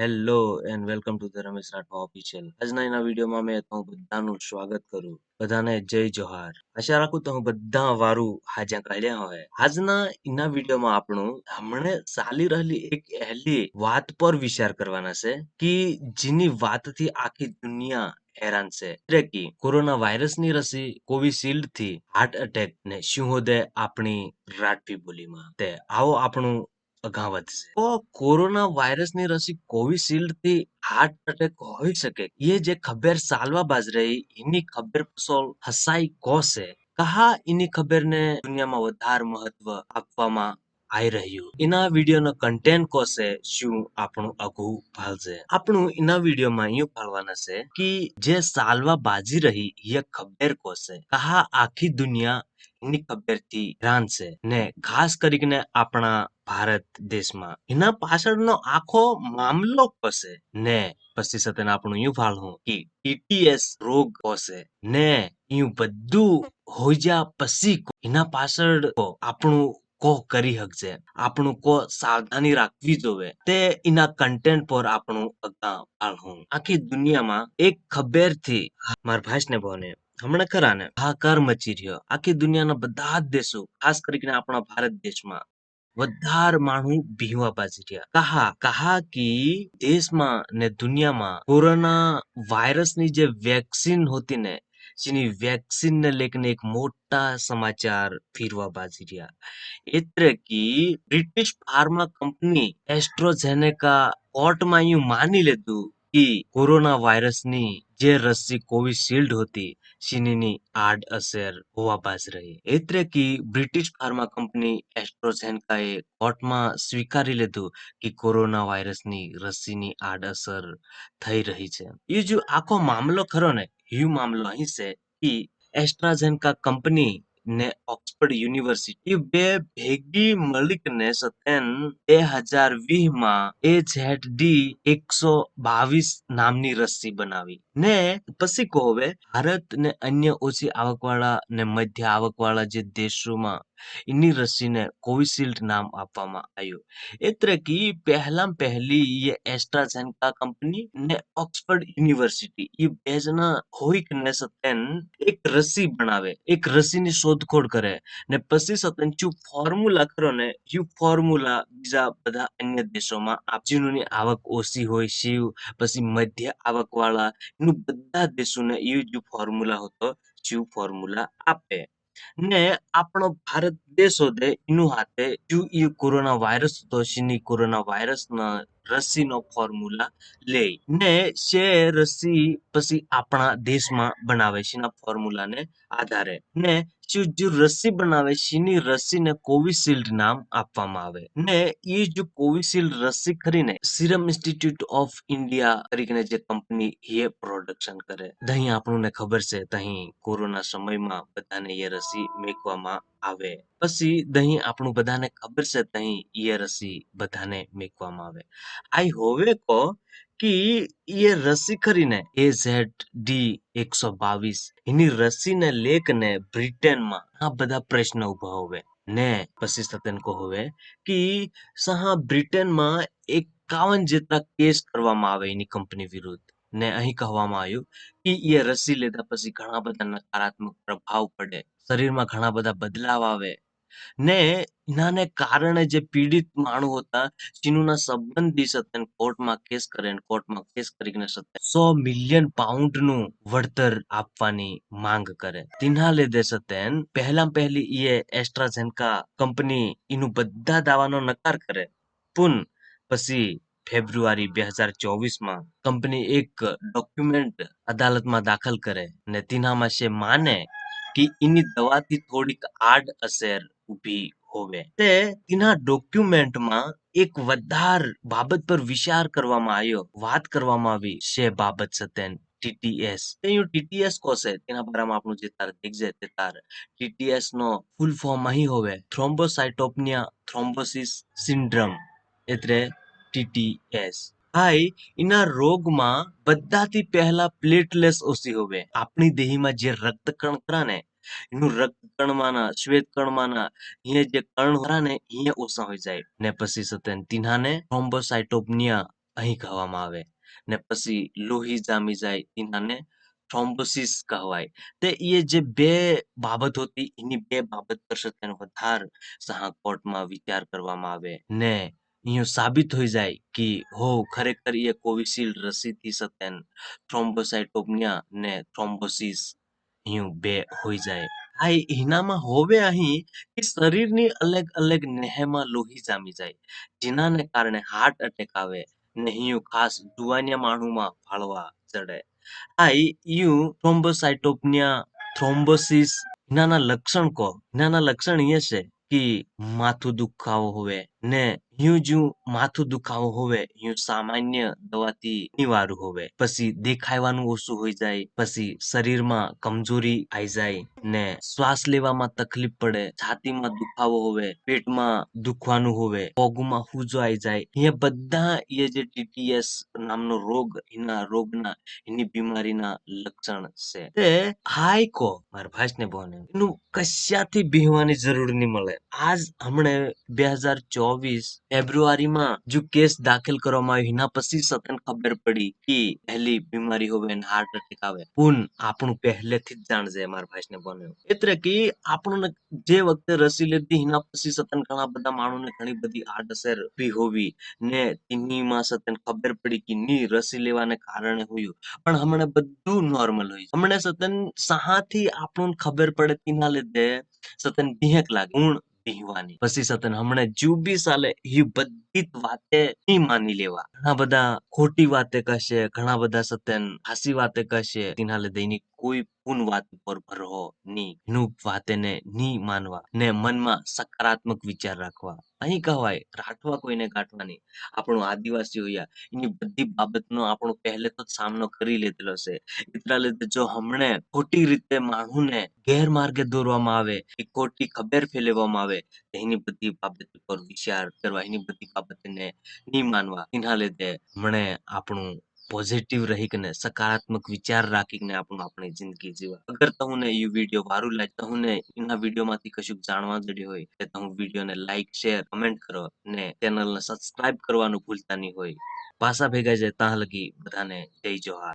Hello and welcome to the Ramesh Rathwa official આજના એના વિડીયોમાં મેં તો બધાનું સ્વાગત કરું. બધાને જય જોહાર. આશા રાખું તો હું બધા વારું હાજા કાઢ્યા હોય. આજના એના વિડીયોમાં આપણું હમણે ચાલી રહેલી એક પહેલી વાત પર વિચાર કરવાના છે કે જેની વાતથી આખી દુનિયા હેરાન છે. એટલે કે કોરોના વાયરસની રસી કોવિશિલ્ડથી હાર્ટ એટેક ને શું હોદે આપણી રાઠવી બોલીમાં. તે આવો આપણું અગાઉ વધશે તો કોરોના વાયરસની રસી કોવિશિલ્ડથી હાર્ટ અટેક હોઈ શકે. એ જે ખબર સાલવા બાજ રહી, એની ખબર પસો હસાઈ કોસે કહા એની ખબરને દુનિયામાં વધારે મહત્વ આપવામાં આવી રહ્યું? એના વિડીયોનો કન્ટેન્ટ કોશે શું આપણું અઘું ભાળશે આપણું એના વિડીયોમાં અહીંયા ભાળવાના છે કે જે સાલવા બાજી રહી, એ ખબર કોશે કહા આખી દુનિયા એની ખબરથી હેરાન છે? ને ખાસ કરીને આપણા ભારત દેશમાં. એના પાછળનો આખો મામલો હશે. ને પછી સતન આપણું એવું ફાળવું કે ટીટીએસ રોગ હશે. ને એવું બધું હોઈ જા પછી એના પાછળ આપણું કો કરી શકશે આપણું કો સાવધાની રાખવી જોવે. તે એના કન્ટેન્ટ પર આપણું અગા ભાળવું આખી દુનિયામાં એક ખબરથી મારા ભાઈને બોને. હમણાં ખરા ને. હાકાર મચી રહ્યો. આખી દુનિયાના બધા જ દેશો, ખાસ કરીને આપણા ભારત દેશમાં વધારે માણું ભીવા બાજી રહ્યા કહા કહા કે દેશમાં ને દુનિયામાં કોરોના વાયરસની જે વેક્સિન હોતી ને, જેની વેક્સિન ને લેકને એક મોટા સમાચાર ફીરવા બાજી રહ્યા એટલે કે બ્રિટિશ ફાર્મા કંપની એસ્ટ્રોઝેનેકા કોર્ટમાં અહીં માની લીધું કે કોરોના વાયરસની જે રસી કોવિશિલ્ડ હતી આડ અસર હોવા રહી. એટલે કે બ્રિટિશ ફાર્મા કંપની એસ્ટ્રોઝેનકાએ કોર્ટમાં સ્વીકારી લીધું કે કોરોના વાયરસની રસીની આડઅસર થઈ રહી છે. એ જો આખો મામલો ખરો ને હ્યુ મામલો અહીં છે કે એસ્ટ્રાઝેનકા કંપની ને ઓક્સફર્ડ યુનિવર્સિટી બે ભેગી મળીને સતેન બે હજાર વીસમાં એ ઝેડ ડી એકસો બાવીસ નામની રસી બનાવી. ને પછી હવે, ભારત ને અન્ય ઓછી આવકવાળા ને મધ્ય આવકવાળા જે દેશોમાં એની રસીને કોવિશિલ્ડ નામ આપવામાં આવ્યું. એટલે કે પહેલા પહેલી એ એસ્ટ્રાઝેનકા કંપની ને ઓક્સફર્ડ યુનિવર્સિટી એ બે જણા હોય ને સતેન એક રસી બનાવે, એક રસીની શોધખોળ કરે ને પછી સતેન ચુ ફોર્મ્યુલા કરો ને, યુ ફોર્મ્યુલા બીજા બધા અન્ય દેશોમાં આપજીનોની આવક ઓછી હોય, શિવ પછી મધ્ય આવક વાળા બધા દેશોને એ જ ફોર્મ્યુલા હતો, જીવ ફોર્મ્યુલા આપે. ને આપણો ભારત દેશ હોતે એનું હાથે જો એ કોરોના વાયરસ હતો શીની કોરોના વાયરસના રસીનો ફોર્મ્યુલા લે. ને શે રસી પછી આપણા દેશમાં બનાવે છે એના ફોર્મ્યુલાને આધારે. ને જો રસી બનાવે શીની રસીને કોવિશિલ્ડ નામ આપવામાં આવે. ને એ જો કોવિશિલ્ડ રસી કરીને સિરમ ઇન્સ્ટિટ્યૂટ ઓફ ઇન્ડિયા તરીકે જે કંપની એ પ્રોડક્શન કરે. દહીં આપણને ખબર છે તહીં કોરોના સમયમાં બધાને એ રસી મેકવામાં આવે, પછી દહીં આપણું બધાને ખબર છે, દહીં એ રસી બધાને મેકવામાં આવે. આઈ હોવે કો કે એ રસી કરીને એ ઝેડ ડી એકસો બાવીસ એની રસીને લેકને બ્રિટનમાં આ બધા પ્રશ્ન ઊભા હોવે. ને પછી સતન કો હોવે કે સહા બ્રિટનમાં એકાવન જેટલા કેસ કરવામાં આવે એની કંપની વિરુદ્ધ. ને અહીં કહેવામાં આવ્યું કે એ રસી લેતા પછી ઘણા બધા નકારાત્મક પ્રભાવ પડે. શરીરમાં ઘણા બધા બદલાવ આવે. ને એનાને કારણે જે પીડિત માણુ હતા ચીનુના સંબંધી સતન કોર્ટમાં કેસ કરે કોર્ટમાં કેસ કરીને સતન સો મિલિયન પાઉન્ડનું વળતર આપવાની માંગ કરે. તેના લીધે સત્યન પહેલા પહેલી એ એસ્ટ્રાઝેનકા કંપની એનું બધા દાવાનો નકાર કરે. પુન પછી ફેબ્રુઆરી બે હજાર ચોવીસમાં કંપની એક ડોક્યુમેન્ટ અદાલતમાં દાખલ કરે ને તેનામાં છે માને કે એની દવાથી થોડીક આડ અસર ઊભી હોવે. તે તેના ડોક્યુમેન્ટમાં એક વધાર બાબત પર વિચાર કરવામાં આવ્યો. વાત કરવામાં આવી છે બાબત સતેન ટીટીએસ તેયું ટીટીએસ કોસે તેના બારામાં આપણું જે તાર દેખજે તે તાર ટીટીએસ નો ફૂલ ફોર્મ અહીં હોવે. Thrombocytopenia thrombosis syndrome. એટલે ટીટીએસ હાઈ એના રોગમાં બધાથી પહેલા પ્લેટલેસ ઓછી હોવે. આપણી દેહીમાં જે રક્તકણ ખરા ને એનું રક્તકણમાંના શ્વેત કણમાંના અહીંયા જે કણ ખરા ને અહીંયા ઓછા હોય જાય. ને પછી સતેન તીનાને થ્રોમ્બોસાઇટોપનિયા અહીં કહેવામાં આવે. ને પછી લોહી જામી જાય, એનાને થ્રોમ્બોસિસ કહેવાય. તે એ જે બે બાબત હતી, એની બે બાબત પર છે વધાર વધારે સહા કોર્ટમાં વિચાર કરવામાં આવે. ને અહીંયા સાબિત થઈ જાય કે હો ખરેખર એ કોવિશિલ્ડ રસીથી સતેન થ્રોમ્બોસાઇટોપનિયા ને થ્રોમ્બોસિસ અહીં બે હોઈ જાય આ એનામાં હોવે અહીં કે શરીરની અલગ અલગ નહેમાં લોહી જામી જાય જેનાને કારણે હાર્ટ એટેક આવે ને અહીં ખાસ જુવાનિયા માણુમાં ફાળવા ચડે આ યુ થ્રોમ્બોસાઇટોપનિયા થ્રોમ્બોસિસ એનાના લક્ષણ કહો એનાના લક્ષણ એ છે કે માથું દુખાવો હોવે ને યું જો માથું દુખાવો હોવે યું સામાન્ય દવાથી નિવારું હોવે પછી દેખાવાનું ઓછું હોઈ જાય પછી શરીરમાં કમજોરી આવી જાય ને શ્વાસ લેવામાં તકલીફ પડે છાતીમાં દુખાવો હોવે પેટમાં દુખવાનું હોવે પગમાં હુજો આવી જાય એ બધા એ જે ટીટીએસ નામનો રોગ એના રોગના એની બીમારીના લક્ષણ છે તે હાય કો મારા ભાઈને બોને એનું કશાથી બેહવાની જરૂર નહીં મળે આજ હમણે બે હજાર ચોવીસ ફેબ્રુઆરીમાં જો કેસ દાખલ કરવામાં આવ્યો, એના પછી સતન ખબર પડી કે પહેલી બીમારી હોવે ને હાર્ટ એટેક આવે. પૂન આપણું પહેલેથી જ જાણજે મારા ભાઈને બન્યો. એટલે કે આપણને જે વખતે રસી લીધી, એના પછી સતન ઘણા બધા માણસોને ઘણી બધી આડઅસર બી હોવી ને તેનીમાં સતન ખબર પડી કે ની રસી લેવાને કારણે હોયું. પણ હમણાં બધું નોર્મલ હોય હમણાં સતન સહાથી આપણને ખબર પડે તેના લીધે સતન બીહક લાગે. ગુણ બીહવાની પછી સતન હમણાં જુબી સાલે એ બધી વાતે નહીં માની લેવા. ઘણા બધા ખોટી વાતે કહેશે, ઘણા બધા સતન હાસી વાતે કહેશે. તિનાલે દૈનિક કોઈ પૂન વાત પર ભરો નહીં એનું વાતેને ની માનવા ને મનમાં સકારાત્મક વિચાર રાખવા. અહીં કહેવાય, રાઠવા કોઈને નહીં. આપણો આદિવાસી હોયા એની બધી બાબતનો આપણો પહેલે તો સામનો કરી લીધેલો છે. એટલા લીધે જો હમણે ખોટી રીતે માણસને ગેરમાર્ગે દોરવામાં આવે, કે ખોટી ખબર ફેલાવવામાં આવે એની બધી બાબત પર વિચાર કરવા, એની બધી બાબતને નહીં માનવા. એના લીધે હમણે આપણું પોઝિટિવ રહીને સકારાત્મક વિચાર રાખીને આપણું આપણી જિંદગી જીવા. અગર તમને એ વીડિયો સારું લાગે તમને એના વિડીયોમાંથી કશું જાણવા જડ્યું હોય તો તમે વિડીયોને લાઈક શેર કમેન્ટ કરો ને ચેનલને સબસ્ક્રાઇબ કરવાનું ભૂલતા નહીં હોય. પાછા ભેગા જાય ત્યાં લગી બધાને જય જોહાર.